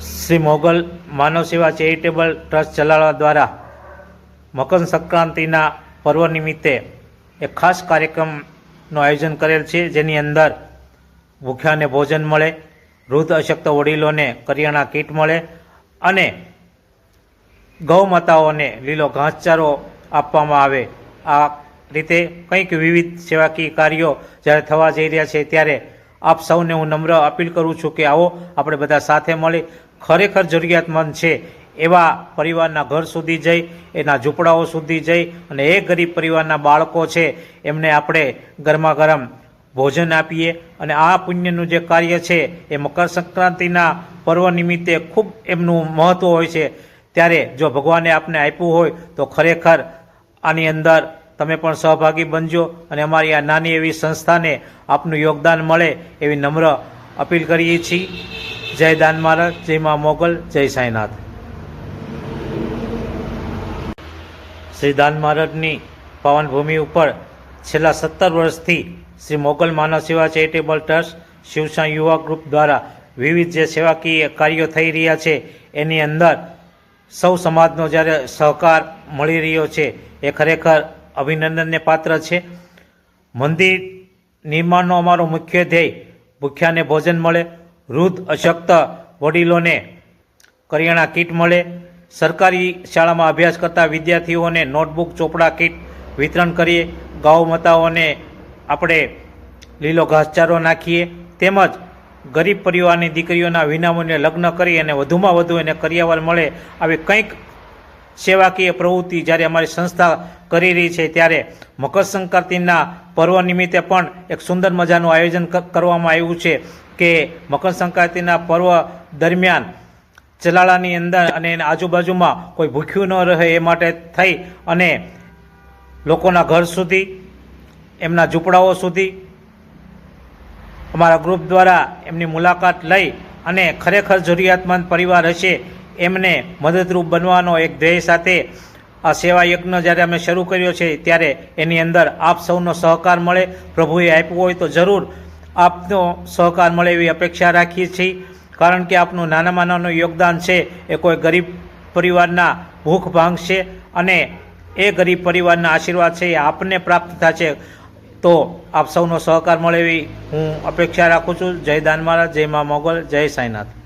શ્રી મોગલ માનવ સેવા charitable trust ચલાવવા દ્વારા મકર સંક્રાંતિના પર્વ નિમિત્તે એક ખાસ કાર્યક્રમનું આયોજન કરેલ છે, જેની અંદર ભૂખ્યાને ભોજન મળે, વૃદ્ધ અશક્ત વડીલોને કરિયાણા કીટ મળે અને ગૌ માતાઓને લીલો ઘાસચારો આપવામાં આવે. આ રીતે કંઈક વિવિધ સેવાકીય કાર્યો જ્યારે થવા જઈ રહ્યા છે, ત્યારે આપ સૌને હું નમ્ર અપીલ કરું છું કે આવો આપણે બધા સાથે મળી ખરેખર જરૂરિયાતમંદ છે એવા પરિવારના ઘર સુધી જઈ, એના ઝૂંપડાઓ સુધી જઈ અને એ ગરીબ પરિવારના બાળકો છે એમને આપણે ગરમા ગરમ ભોજન આપીએ અને આ પુણ્યનું જે કાર્ય છે એ મકર સંક્રાંતિના પર્વ નિમિત્તે ખૂબ એમનું મહત્ત્વ હોય છે. ત્યારે જો ભગવાને આપને આપ્યું હોય તો ખરેખર આની અંદર તમે પણ સહભાગી બનજો અને અમારી આ નાની એવી સંસ્થાને આપનું યોગદાન મળે એવી નમ્ર અપીલ કરીએ છીએ. જય દાન મહારાજ, જય મા મોગલ, જય સાંઈનાથ. શ્રી દાન મહારાજની પાવનભૂમિ ઉપર છેલ્લા સત્તર વર્ષથી શ્રી મોગલ માનવ સેવા ચેરિટેબલ ટ્રસ્ટ શિવસા યુવા ગ્રુપ દ્વારા વિવિધ જે સેવાકીય કાર્યો થઈ રહ્યા છે, એની અંદર સૌ સમાજનો જ્યારે સહકાર મળી રહ્યો છે, એ ખરેખર અભિનંદનને પાત્ર છે. મંદિર નિર્માણનો અમારો મુખ્ય ધ્યેય. ભૂખ્યાને ભોજન મળે, વૃદ્ધ અશક્ત વડીલોને કરિયાણા કીટ મળે. સરકારી શાળામાં અભ્યાસ કરતા વિદ્યાર્થીઓને નોટબુક, ચોપડા, કીટ વિતરણ કરીએ. ગૌ માતાઓને આપણે લીલો ઘાસચારો નાખીએ. તેમજ ગરીબ પરિવારની દીકરીઓના વિનામૂલ્યે લગ્ન કરી અને વધુમાં વધુ એને કરિયાવર મળે. આવી કંઈક સેવાકીય પ્રવૃત્તિ જ્યારે અમારી સંસ્થા કરી રહી છે, ત્યારે મકર સંક્રાંતિના પર્વ નિમિત્તે પણ એક સુંદર મજાનું આયોજન કરવામાં આવ્યું છે કે મકર સંક્રાંતિના પર્વ દરમિયાન ચલાળાની અંદર અને એના આજુબાજુમાં કોઈ ભૂખ્યું ન રહે એ માટે થઈ અને લોકોના ઘર સુધી, એમના ઝૂંપડાઓ સુધી, અમારા ગ્રુપ દ્વારા એમની મુલાકાત લઈ અને ખરેખર જરૂરિયાતમંદ પરિવાર હશે એમને મદદરૂપ બનવાનો એક ધ્યેય સાથે આ સેવા યજ્ઞ જ્યારે અમે શરૂ કર્યો છે, ત્યારે એની અંદર આપ સૌનો સહકાર મળે, પ્રભુએ આપ્યો હોય તો જરૂર આપનો સહકાર મળે એવી અપેક્ષા રાખીએ છીએ. કારણ કે આપનું નાનામાં નાનું યોગદાન છે, એ કોઈ ગરીબ પરિવારના ભૂખ ભાંગ છે અને એ ગરીબ પરિવારના આશીર્વાદ છે, એ આપને પ્રાપ્ત થશે તો આપ સૌનો સહકાર મળે એવી હું અપેક્ષા રાખું છું. જય દાન મહારાજ, જય મા મોગલ, જય સાંઈનાથ.